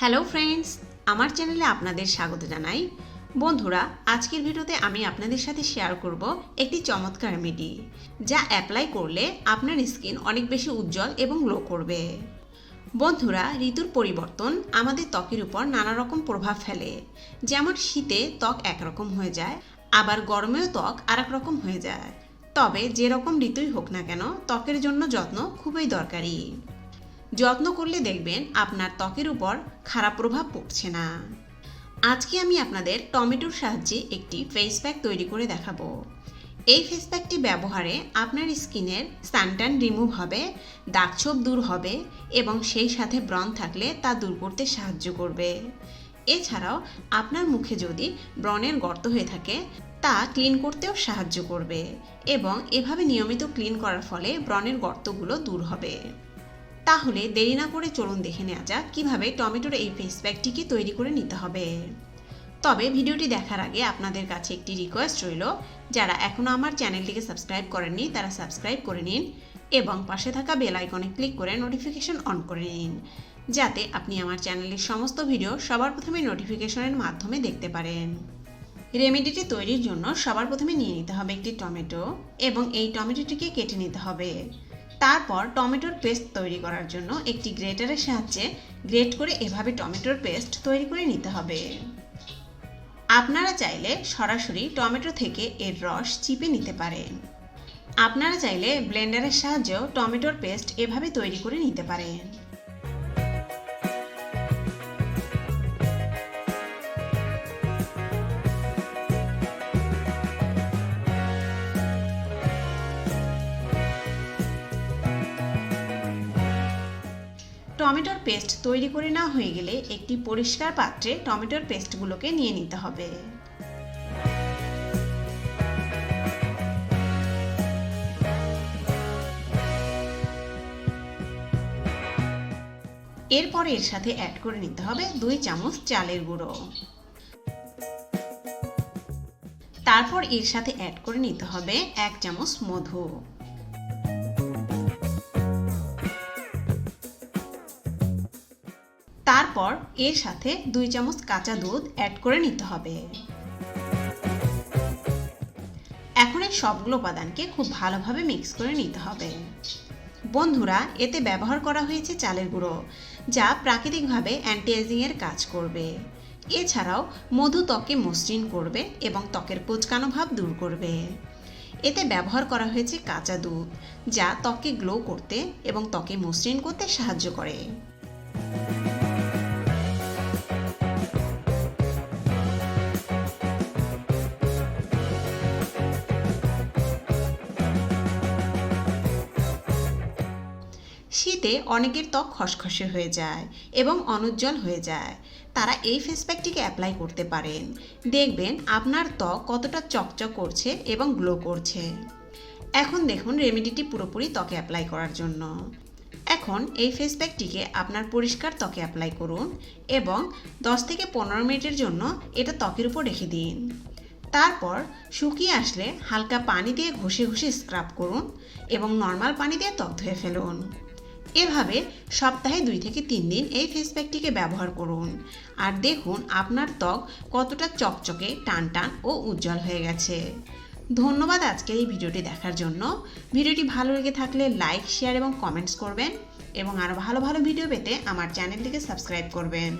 Hello friends, আমার চ্যানেলে আপনাদের স্বাগত জানাই। বন্ধুরা, আজকের ভিডিওতে আমি আপনাদের সাথে শেয়ার করব একটি চমৎকার রেমেডি যা অ্যাপ্লাই করলে আপনার স্কিন অনেক বেশি উজ্জ্বল এবং গ্লো করবে। বন্ধুরা, ঋতুর পরিবর্তন আমাদের ত্বকের উপর নানা রকম প্রভাব ফেলে। যেমন শীতে ত্বক একরকম হয়ে যায়, আবার গরমেও ত্বক আরেক রকম হয়ে যায়। তবে যেরকম ঋতুই হোক না কেন, ত্বকের জন্য যত্ন খুবই দরকারি। যত্ন করলে দেখবেন আপনার ত্বকের উপর খারাপ প্রভাব পড়ছে না। আজকে আমি আপনাদের টমেটোর সাহায্যে একটি ফেস প্যাক তৈরি করে দেখাবো। এই ফেস প্যাকটি ব্যবহারে আপনার স্কিনের সানটান রিমুভ হবে, দাগছোপ দূর হবে এবং সেই সাথে ব্রণ থাকলে তা দূর করতে সাহায্য করবে। এছাড়াও আপনার মুখে যদি ব্রণের গর্ত হয়ে থাকে, তা ক্লিন করতেও সাহায্য করবে এবং এভাবে নিয়মিত ক্লিন করার ফলে ব্রণের গর্তগুলো দূর হবে। তাহলে দেরি না করে চলুন দেখে নেওয়া যাক কীভাবে টমেটোর এই ফেস প্যাকটিকে তৈরি করে নিতে হবে। তবে ভিডিওটি দেখার আগে আপনাদের কাছে একটি রিকোয়েস্ট রইল, যারা এখনও আমার চ্যানেলটিকে সাবস্ক্রাইব করেননি তারা সাবস্ক্রাইব করে নিন এবং পাশে থাকা বেল আইকনে ক্লিক করে নোটিফিকেশন অন করে নিন, যাতে আপনি আমার চ্যানেলের সমস্ত ভিডিও সবার প্রথমে নোটিফিকেশনের মাধ্যমে দেখতে পারেন। রেমেডিটি তৈরির জন্য সবার প্রথমে নিয়ে নিতে হবে একটি টমেটো এবং এই টমেটোটিকে কেটে নিতে হবে। তারপর টমেটোর পেস্ট তৈরি করার জন্য একটি গ্রেটারের সাহায্যে গ্রেট করে এভাবে টমেটোর পেস্ট তৈরি করে নিতে হবে। আপনারা চাইলে সরাসরি টমেটো থেকে এর রস চিপে নিতে পারেন। আপনারা চাইলে ব্লেন্ডারের সাহায্যেও টমেটোর পেস্ট এভাবে তৈরি করে নিতে পারেন। টমেটোর পেস্ট তৈরি করে না হয়ে গেলে একটি পরিষ্কার পাত্রে টমেটোর পেস্টগুলোকে নিয়ে নিতে হবে। এরপর এর সাথে অ্যাড করে নিতে হবে দুই চামচ চালের গুঁড়ো। তারপর এর সাথে অ্যাড করে নিতে হবে এক চামচ মধু। তারপর এর সাথে দুই চামচ কাঁচা দুধ অ্যাড করে নিতে হবে। এখন এই সবগুলো উপাদানকে খুব ভালোভাবে মিক্স করে নিতে হবে। বন্ধুরা, এতে ব্যবহার করা হয়েছে চালের গুঁড়ো, যা প্রাকৃতিকভাবে অ্যান্টি এজিংয়ের কাজ করবে। এছাড়াও মধু ত্বকে মসৃণ করবে এবং ত্বকের কোচকানো ভাব দূর করবে। এতে ব্যবহার করা হয়েছে কাঁচা দুধ, যা ত্বকে গ্লো করতে এবং ত্বকে মসৃণ করতে সাহায্য করে। শীতে অনেকের ত্বক খসখসে হয়ে যায় এবং অনুজ্জ্বল হয়ে যায়। তারা এই ফেস প্যাকটিকে অ্যাপ্লাই করতে পারেন। দেখবেন আপনার ত্বক কতটা চকচক করছে এবং গ্লো করছে। এখন দেখুন রেমেডিটি পুরোপুরি ত্বকে অ্যাপ্লাই করার জন্য। এখন এই ফেস প্যাকটিকে আপনার পরিষ্কার ত্বকে অ্যাপ্লাই করুন এবং 10 থেকে পনেরো মিনিটের জন্য এটা ত্বকের উপর রেখে দিন। তারপর শুকিয়ে আসলে হালকা পানি দিয়ে ঘষে ঘষে স্ক্রাব করুন এবং নর্মাল পানি দিয়ে ত্বক ধুয়ে ফেলুন। এভাবে সপ্তাহে দুই থেকে তিন দিন এই ফেস প্যাকটিকে ব্যবহার করুন। আর দেখুন আপনার ত্বক কতটা চকচকে টান টান ও উজ্জ্বল হয়ে গেছে। ধন্যবাদ আজকের এই ভিডিওটি দেখার জন্য। ভিডিওটি ভালো লেগে থাকলে লাইক শেয়ার এবং কমেন্টস করবেন এবং আরও ভালো ভালো ভিডিও পেতে আমার চ্যানেলটিকে সাবস্ক্রাইব করবেন।